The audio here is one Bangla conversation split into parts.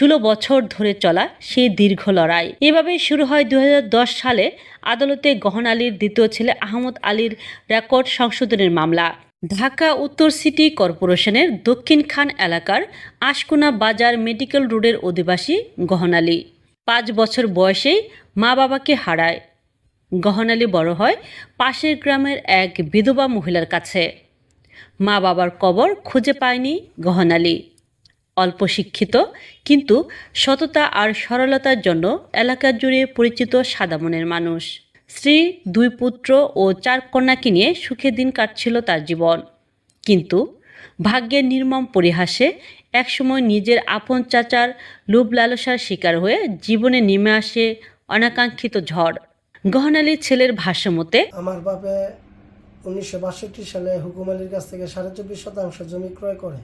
ষোলো বছর ধরে চলা সেই দীর্ঘ লড়াই। এভাবেই শুরু হয় দু হাজার দশ সালে আদালতে গহন আলীর দ্বিতীয় ছেলে আহমদ আলীর রেকর্ড সংশোধনের মামলা। ঢাকা উত্তর সিটি কর্পোরেশনের দক্ষিণ খান এলাকার আশকুনা বাজার মেডিকেল রোডের অধিবাসী গহন আলী। পাঁচ বছর বয়সেই মা বাবাকে হারায়। গহন আলী বড় হয় পাশের গ্রামের এক বিধবা মহিলার কাছে। মা বাবার কবর খুঁজে পায়নি গহন আলী। অল্প শিক্ষিত, কিন্তু সততা আর সরলতার জন্য এলাকা জুড়ে পরিচিত সাদামনের মানুষ। স্ত্রী, দুই পুত্র ও চার কন্যাকে নিয়ে সুখে দিন কাটছিল তার জীবন। কিন্তু ভাগ্যের নির্মম পরিহাসে একসময় নিজের আপন চাচার লোভ লালসার শিকার হয়ে জীবনে নেমে আসে অনাকাঙ্ক্ষিত ঝড়। গহনালী ছেলের ভাষ্যমতে, আমার বাপে উনিশশো সালে হুকুম আলীর কাছ থেকে সাড়ে চব্বিশ শতাংশ জমি ক্রয় করে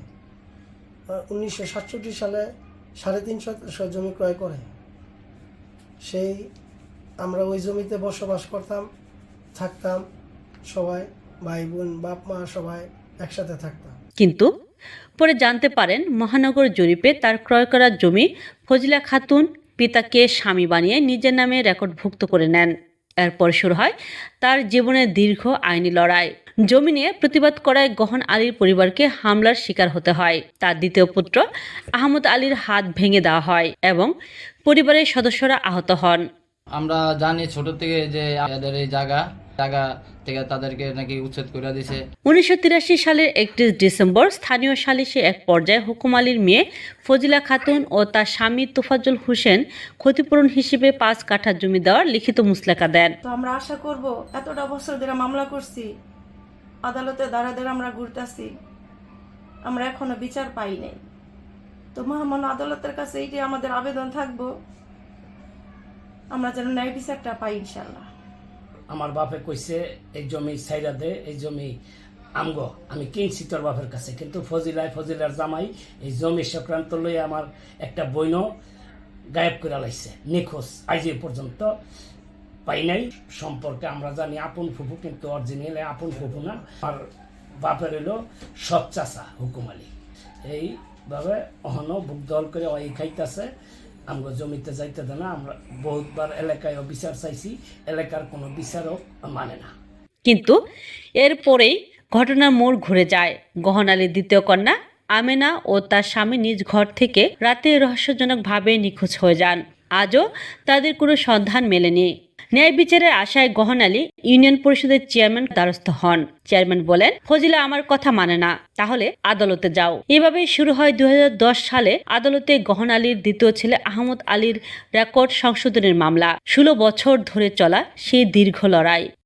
উনিশশো সাতষট্টি সালে সাড়ে তিন শতাংশ জমি ক্রয় করে। সেই আমরা ওই জমিতে বসবাস করতাম, থাকতাম, সবাই ভাই বোন, বাপ মা সবাই একসাথে থাকতাম। কিন্তু পরে জানতে পারেন, মহানগর জরিপে তার ক্রয় করা জমি ফজিলা খাতুন, পিতাকে স্বামী বানিয়ে নিজের নামে রেকর্ডভুক্ত করে নেন। এরপর শুরু হয় তার জীবনের দীর্ঘ আইনি লড়াই। জমি নিয়ে প্রতিবাদ করায় গহন আলীর পরিবারকে হামলার শিকার হতে হয়। তার দ্বিতীয় পুত্র আহমদ আলীর হাত ভেঙে দেওয়া হয় এবং পরিবারের সদস্যরা আহত হন। আমরা জানি ছোট থেকে যে আমাদের এই জায়গা জায়গা থেকে তাদেরকে নাকি উচ্ছেদ করে দিছে। উনিশশো সালের একত্রিশ ডিসেম্বর স্থানীয় সালিশে এক পর্যায়ে হুকুম আলীর মেয়ে ফজিলা খাতুন ও তার স্বামী তোফাজুল হোসেন ক্ষতিপূরণ হিসেবে পাঁচ কাঠা জমি দেওয়ার লিখিত মুসলেকা দেন। তো আমরা আশা করব এতটা বছর ধরে মামলা করছি আদালতে দাঁড়া দাঁড়া আমরা ঘুরতেছি আমরা এখনও বিচার পাই নাই। তো মহামান্য আদালতের কাছে এইটি আমাদের আবেদন থাকব আমরা যেন ন্যায় বিচারটা পাই ইনশাল্লাহ আমার বাপে কইছে, এই জমি সাইরা দে, এই জমি আমগো, আমি কিনছি তোর বাপের কাছে। কিন্তু ফজিলায় ফজিলার জামাই এই জমি সংক্রান্ত লই আমার একটা বইন গায়েব করে লাইছে। নিখোঁজ, আজ পর্যন্ত পাই নাই। সম্পর্কে আমরা জানি আপন ফুফু, কিন্তু অরিজিনাল আপন ফুফু না। আর বাপের হইল সৎ চাচা, হুকুম আলী। এইভাবে অহনো বুক দল করে ওই খাইতেছে। আমগো জমিতে যাইতে দেয় না, আমরা বহুতবার এলাকায় বিচার চাইছি, এলাকার কোনো বিচারক মানে না। কিন্তু এরপরেই ঘটনার মোড় ঘুরে যায় গহনালির দ্বিতীয় কন্যা আমেনা ও তার স্বামী নিজ ঘর থেকে রাতে রহস্যজনকভাবে নিখোঁজ হয়ে যান। আজও তাদের কোনো সন্ধান মেলেনি। ন্যায় বিচারের আশায় গহন আলী ইউনিয়ন পরিষদের চেয়ারম্যান দ্বারস্থ হন। চেয়ারম্যান বলেন, ফজিলা আমার কথা মানে না, তাহলে আদালতে যাও। এভাবে শুরু হয় দুই হাজার দশ সালে আদালতে গহন আলীর দ্বিতীয় ছেলে আহমদ আলীর রেকর্ড সংশোধনের মামলা। ষোলো বছর ধরে চলা সেই দীর্ঘ লড়াই।